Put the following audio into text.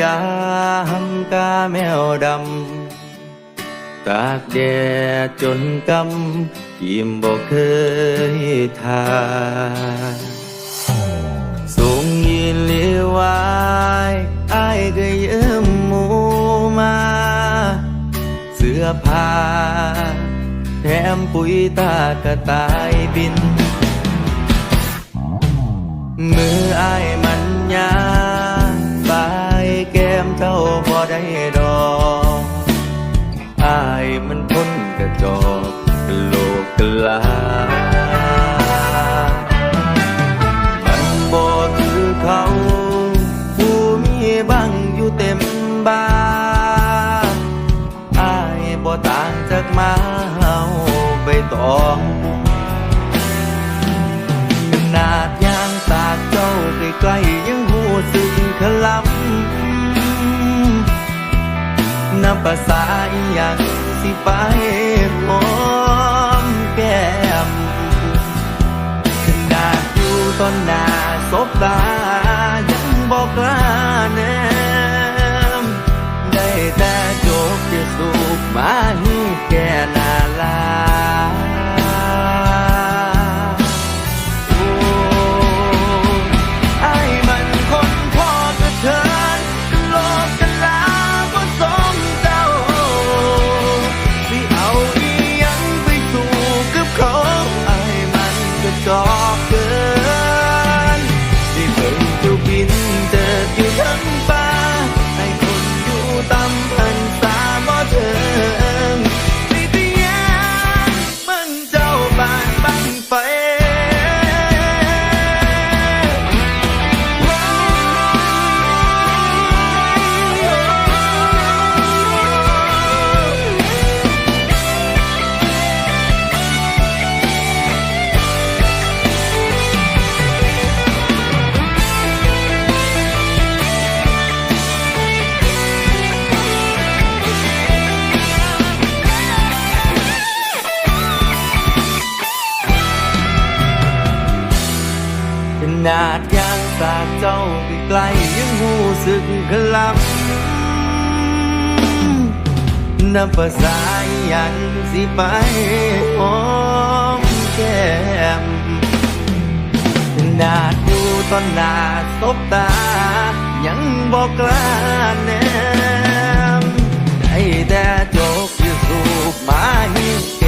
ยามกาแมวดำ ตากแดดจนกำยิ้มบอกเคยทาส่งยินเลียวายอายก็ยืมหมูมา เสื้อผ้าแถมปุ๋ยตากระต่ายบิน มืออายมา บ้าอายบ่ต่างจากมาเฮาใบตองขนาดยางตากเจ้าใกล้ๆยังหูสึกขลำนับภาษาอีหย่างสิไปหอมแก้มขนาดอยู่ต้นหน้าศบตา นาดยางสากเจ้าใกลยังหูสึกขลับนับภาษาอหย่างสิไปหอมแก้มนาดอยู่ต้นหน้าศบตา ยังบอกกล้าแนมได้แต่จกอยู่สูบมาให้